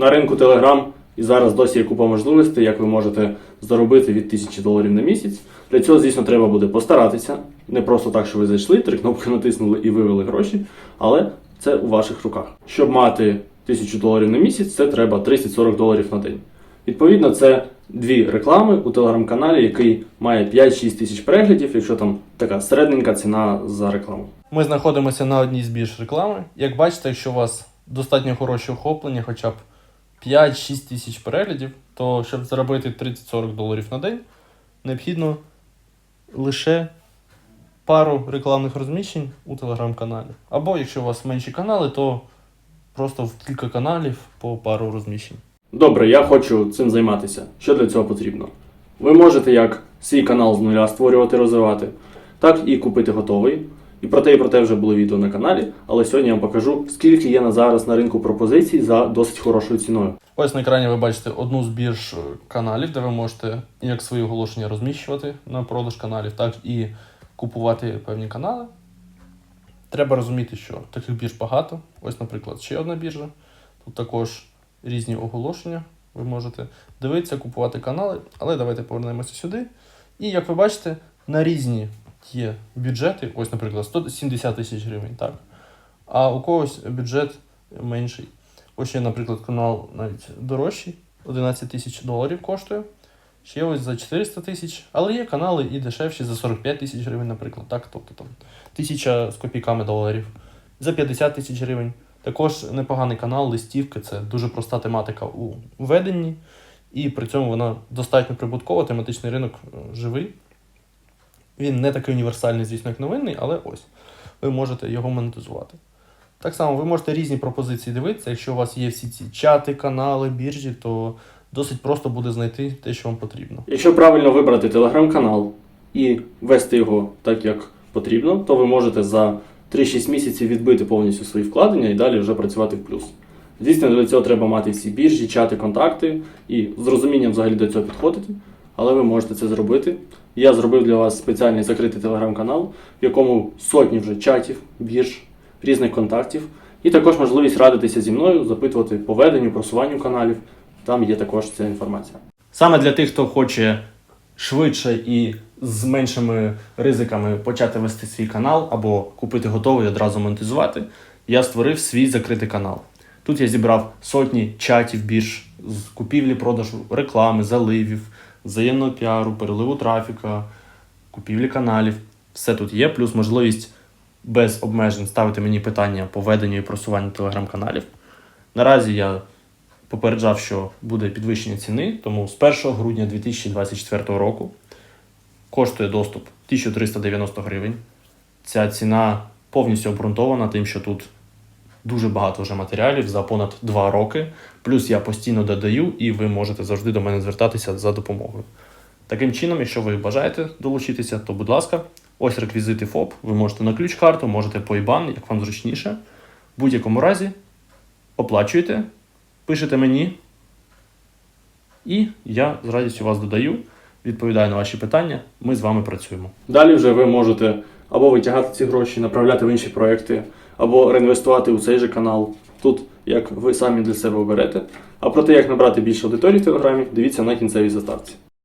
На ринку Telegram і зараз досі є купа можливостей, як ви можете заробити від 1000 доларів на місяць. Для цього, звісно, треба буде постаратися. Не просто так, що ви зайшли, три кнопки натиснули і вивели гроші, але це у ваших руках. Щоб мати 1000 доларів на місяць, це треба 30-40 доларів на день. Відповідно, це дві реклами у телеграм-каналі, який має 5-6 тисяч переглядів, якщо там така середненька ціна за рекламу. Ми знаходимося на одній з більш реклами. Як бачите, якщо у вас достатньо хороше охоплення, хоча б 5-6 тисяч переглядів, то щоб заробити 30-40 доларів на день, необхідно лише пару рекламних розміщень у телеграм-каналі. Або якщо у вас менші канали, то просто в кілька каналів по пару розміщень. Добре, я хочу цим займатися. Що для цього потрібно? Ви можете як свій канал з нуля створювати, розвивати, так і купити готовий. І про те, і про те вже було відео на каналі, але сьогодні я вам покажу, скільки є на зараз на ринку пропозицій за досить хорошою ціною. Ось на екрані ви бачите одну з бірж каналів, де ви можете як свої оголошення розміщувати на продаж каналів, так і купувати певні канали. Треба розуміти, що таких бірж багато. Ось, наприклад, ще одна біржа. Тут також різні оголошення. Ви можете дивитися, купувати канали, але давайте повернемося сюди. І як ви бачите, на різні є бюджети. Ось, наприклад, 170 тисяч гривень, так. А у когось бюджет менший. Ось ще, наприклад, канал навіть дорожчий, 11 тисяч доларів коштує. Ще ось за 400 тисяч, але є канали і дешевші за 45 тисяч гривень, наприклад, так, тобто там тисяча з копійками доларів, за 50 тисяч гривень. Також непоганий канал, листівки, це дуже проста тематика у веденні, і при цьому вона достатньо прибуткова, тематичний ринок е, живий. Він не такий універсальний, звісно, як новинний, але ось ви можете його монетизувати. Так само ви можете різні пропозиції дивитися. Якщо у вас є всі ці чати, канали, біржі, то досить просто буде знайти те, що вам потрібно. Якщо правильно вибрати телеграм-канал і вести його так, як потрібно, то ви можете за 3-6 місяців відбити повністю свої вкладення і далі вже працювати в плюс. Звісно, для цього треба мати всі біржі, чати, контакти і з розумінням взагалі до цього підходити, але ви можете це зробити. Я зробив для вас спеціальний закритий телеграм-канал, в якому сотні вже чатів, бірж, різних контактів, і також можливість радитися зі мною, запитувати по веденню, просуванню каналів. Там є також ця інформація. Саме для тих, хто хоче швидше і з меншими ризиками почати вести свій канал або купити готовий і одразу монетизувати, я створив свій закритий канал. Тут я зібрав сотні чатів бірж з купівлі, продажу, реклами, заливів, взаємного піару, переливу трафіка, купівлі каналів. Все тут є, плюс можливість без обмежень ставити мені питання по веденню і просуванню телеграм-каналів. Наразі я попереджав, що буде підвищення ціни, тому з 1 грудня 2024 року коштує доступ 1390 гривень. Ця ціна повністю обґрунтована тим, що тут дуже багато вже матеріалів за понад 2 роки. Плюс я постійно додаю, і ви можете завжди до мене звертатися за допомогою. Таким чином, якщо ви бажаєте долучитися, то будь ласка, ось реквізити ФОП. Ви можете на ключ-карту, можете по IBAN, як вам зручніше. В будь-якому разі оплачуєте, пишете мені, і я з радістю вас додаю, відповідаю на ваші питання. Ми з вами працюємо. Далі вже ви можете або витягати ці гроші, направляти в інші проекти, або реінвестувати у цей же канал. Тут як ви самі для себе оберете. А про те, як набрати більше аудиторії в телеграмі, дивіться на кінцевій заставці.